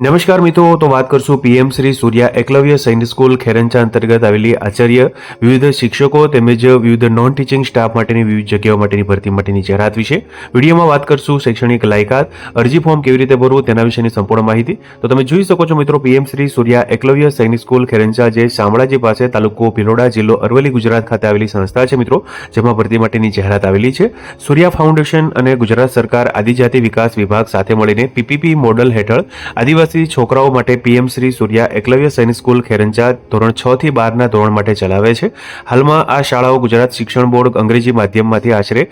નમસ્કાર મિત્રો, તો વાત કરશું પીએમ શ્રી સૂર્યા એકલવ્ય સૈનિક સ્કૂલ ખેરંચા અંતર્ગત આવેલી આચાર્ય, વિવિધ શિક્ષકો તેમજ વિવિધ નોન ટીચિંગ સ્ટાફ માટેની વિવિધ જગ્યાઓ માટેની ભરતી માટેની જાહેરાત વિશે વિડીયોમાં વાત કરશું શૈક્ષણિક લાયકાત, અરજી ફોર્મ કેવી રીતે ભરવું તેના વિશેની સંપૂર્ણ માહિતી. તો તમે જોઈ શકો છો મિત્રો, પીએમ શ્રી સૂર્યા એકલવ્ય સૈનિક સ્કૂલ ખેરંચા જે શામળાજી પાસે તાલુકો ભિલોડા જિલ્લો અરવલ્લી, ગુજરાત ખાતે આવેલી સંસ્થા છે મિત્રો, જેમાં ભરતી માટેની જાહેરાત આવેલી છે. સૂર્યા ફાઉન્ડેશન અને ગુજરાત સરકાર આદિજાતિ વિકાસ વિભાગ સાથે મળીને પીપીપી મોડલ હેઠળ આદિવાસી છોકરાઓ માટે પીએમ શ્રી સૂર્યા એકલવ્ય સૈનિક સ્કૂલ ખેરંચા ધોરણ છ થી બારના ધોરણ માટે ચલાવે છે. હાલમાં આ શાળાઓ ગુજરાત શિક્ષણ બોર્ડ અંગ્રેજી માધ્યમમાંથી આશરે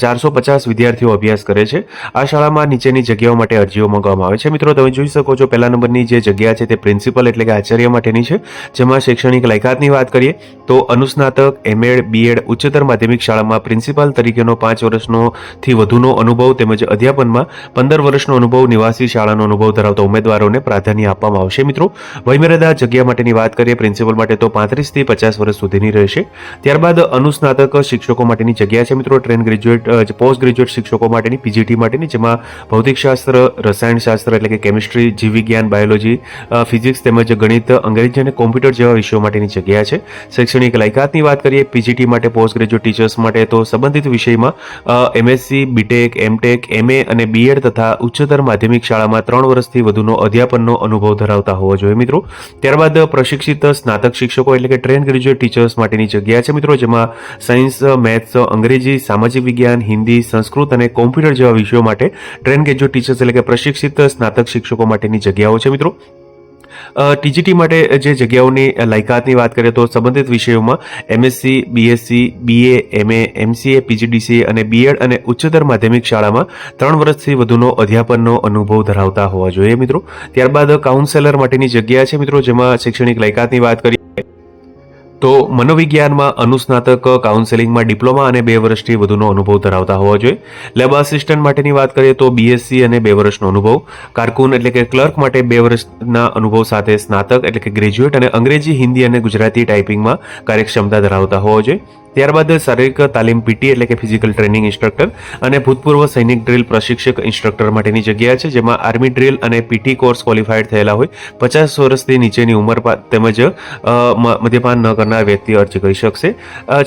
ચારસો પચાસ વિદ્યાર્થીઓ અભ્યાસ કરે છે. આ શાળામાં નીચેની જગ્યાઓ માટે અરજીઓ મંગાવવામાં આવે છે. મિત્રો, તમે જોઈ શકો છો પહેલા નંબરની જે જગ્યા છે તે પ્રિન્સિપલ એટલે કે આચાર્ય માટેની છે. જેમાં શૈક્ષણિક લાયકાતની વાત કરીએ તો અનુસ્નાતક, એમએડ, બીએડ ઉચ્ચતર માધ્યમિક શાળામાં પ્રિન્સિપાલ તરીકેનો પાંચ વર્ષનો થી વધુનો અનુભવ તેમજ અધ્યાપનમાં પંદર વર્ષનો અનુભવ નિવાસી શાળાનો અનુભવ ધરાવતા ઉમેદવારોને પ્રાધાન્ય આપવામાં આવશે. મિત્રો, વયમર્યાદા જગ્યા માટેની વાત કરીએ, પ્રિન્સિપલ માટે તો પાંત્રીસથી પચાસ વર્ષ સુધીની રહેશે. ત્યારબાદ અનુસ્નાતક શિક્ષકો માટેની જગ્યા છે મિત્રો, ટ્રેન ગ્રેજ્યુએટ પોસ્ટ ગ્રેજ્યુએટ શિક્ષકો માટેની પીજીટી માટેની, જેમાં ભૌતિકશાસ્ત્ર, રસાયણશાસ્ત્ર એટલે કે કેમિસ્ટ્રી જીવવિજ્ઞાન બાયોલોજી ફિઝિક્સ તેમજ ગણિત, અંગ્રેજી અને કોમ્પ્યુટર જેવા વિષયો માટેની જગ્યા છે. શૈક્ષણિક લાયકાતની વાત કરીએ, પીજીટી માટે પોસ્ટ ગ્રેજ્યુએટ ટીચર્સ માટે તો સંબંધિત વિષયમાં એમએસસી, બીટેક, એમટેક, એમએ અને બીએડ તથા ઉચ્ચતર માધ્યમિક શાળામાં ત્રણ વર્ષથી વધુનો અધ્યાપનનો અનુભવ ધરાવતા હોવો જોઈએ મિત્રો. ત્યારબાદ પ્રશિક્ષિત સ્નાતક શિક્ષકો એટલે કે ટ્રેન ગ્રેજ્યુએટ ટીચર્સ માટેની જગ્યા છે મિત્રો, જેમાં સાયન્સ, મેથ્સ, અંગ્રેજી, સામાજિક વિજ્ઞાન, હિન્દી, સંસ્કૃત અને કોમ્પ્યુટર જેવા વિષયો માટે ટ્રેન ગ્રેજ્યુએટ ટીચર્સ એટલે કે પ્રશિક્ષિત સ્નાતક શિક્ષકો માટેની જગ્યાઓ છે મિત્રો. ટીજીટી માટે જે જગ્યાઓની લાયકાતની વાત કરીએ તો સંબંધિત વિષયોમાં MSc, BSc, BA, MA, MCA, PGDC અને બીએડ અને ઉચ્ચતર માધ્યમિક શાળામાં ત્રણ વર્ષથી વધુનો અધ્યાપનનો અનુભવ ધરાવતા હોવા જોઈએ મિત્રો. ત્યારબાદ કાઉન્સેલર માટેની જગ્યા છે મિત્રો, જેમાં શૈક્ષણિક લાયકાતની વાત કરીએ તો મનોવિજ્ઞાનમાં અનુસ્નાતક કાઉન્સેલિંગમાં ડિપ્લોમા અને બે વર્ષથી વધુનો અનુભવ ધરાવતા હોવા જોઈએ. લેબ આસિસ્ટન્ટ માટેની વાત કરીએ તો બીએસસી અને બે વર્ષનો અનુભવ. કારકુન એટલે કે ક્લર્ક માટે બે વર્ષના અનુભવ સાથે સ્નાતક એટલે કે ગ્રેજ્યુએટ અને અંગ્રેજી, હિન્દી અને ગુજરાતી ટાઈપિંગમાં કાર્યક્ષમતા ધરાવતા હોવા જોઈએ. ત્યારબાદ શારીરિક તાલીમ પીટી એટલે કે ફિઝિકલ ટ્રેનિંગ ઇન્સ્ટ્રક્ટર અને ભૂતપૂર્વ સૈનિક ડ્રીલ પ્રશિક્ષક ઇન્સ્ટ્રક્ટર માટેની જગ્યા છે, જેમાં આર્મી ડ્રીલ અને પીટી કોર્સ ક્વોલિફાઈડ થયેલા હોય. પચાસ વર્ષથી નીચેની ઉંમર તેમજ મધ્યપાન ન કરનાર વ્યક્તિ અરજી કરી શકશે.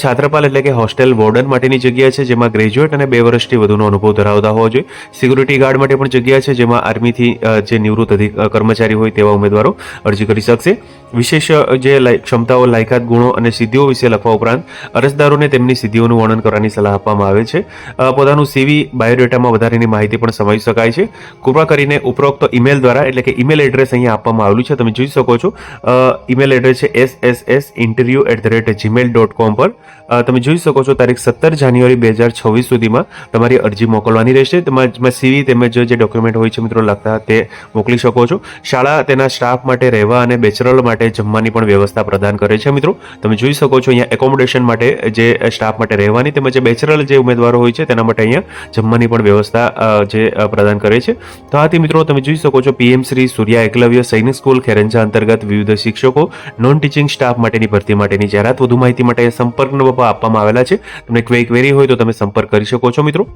છાત્રપાલ એટલે કે હોસ્ટેલ વોર્ડન માટેની જગ્યા છે, જેમાં ગ્રેજ્યુએટ અને બે વર્ષથી વધુનો અનુભવ ધરાવતા હોવા જોઈએ. સિક્યુરિટી ગાર્ડ માટે પણ જગ્યા છે, જેમાં આર્મીથી જે નિવૃત્ત અધિક કર્મચારી હોય તેવા ઉમેદવારો અરજી કરી શકશે. વિશેષ જે ક્ષમતાઓ, લાયકાત, ગુણો અને સિદ્ધિઓ વિશે લખવા ઉપરાંત અરજદારોને તેમની સિદ્ધિઓનું વર્ણન કરવાની સલાહ આપવામાં આવે છે. પોતાનું સીવી બાયોડેટામાં વધારેની માહિતી પણ સમાવી શકાય છે. કૃપા કરીને ઉપરોક્ત ઈમેલ દ્વારા, એટલે કે ઈમેલ એડ્રેસ અહીંયા આપવામાં આવેલું છે, તમે જોઈ શકો છો. ઈમેલ એડ્રેસ છે S S S interview at the rate Gmail dot com પર તમે જોઈ શકો છો તારીખ સત્તર જાન્યુઆરી બે હજાર છવ્વીસ સુધીમાં તમારી અરજી મોકલવાની રહેશે. તેમાં સીવી તેમજ જે ડોક્યુમેન્ટ હોય છે મિત્રો લગતા તે મોકલી શકો છો. શાળા તેના સ્ટાફ માટે રહેવા અને બેચરલ માટે જમવાની પણ વ્યવસ્થા પ્રદાન કરે છે મિત્રો. તમે જોઈ શકો છો અહીંયા એકોમોડેશન માટે જે સ્ટાફ માટે રહેવાની તેમજ બેચરલ જે ઉમેદવારો હોય છે તેના માટે અહીંયા જમવાની પણ વ્યવસ્થા જે પ્રદાન કરે છે. તો આથી મિત્રો તમે જોઈ શકો છો પીએમ શ્રી સૂર્યા એકલવ્ય સૈનિક સ્કૂલ ખેરંજા અંતર્ગત વિવિધ શિક્ષકો નોન ટીચિંગ સ્ટાફ માટેની ભરતી માટેની જાહેરાત. વધુ માહિતી માટે સંપર્ક નંબર આપવામાં આવેલા છે. તમને કોઈ ક્વેરી હોય તો તમે સંપર્ક કરી શકો છો, મિત્રો.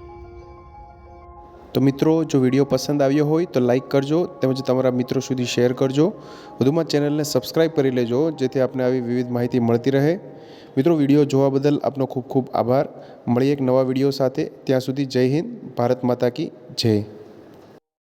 તો મિત્રો, જો વીડિયો પસંદ આવ્યો હોય તો લાઇક કરજો તેમજ તમારા મિત્રો સુધી શેર કરજો. વધુમાં ચેનલને સબસ્ક્રાઈબ કરી લેજો, જેથી આપને આવી વિવિધ માહિતી મળતી રહે. મિત્રો, વીડિયો જોવા બદલ આપનો ખૂબ ખૂબ આભાર. મળીએ એક નવા વીડિયો સાથે. ત્યાં સુધી જય હિન્દ, ભારત માતા કી જય.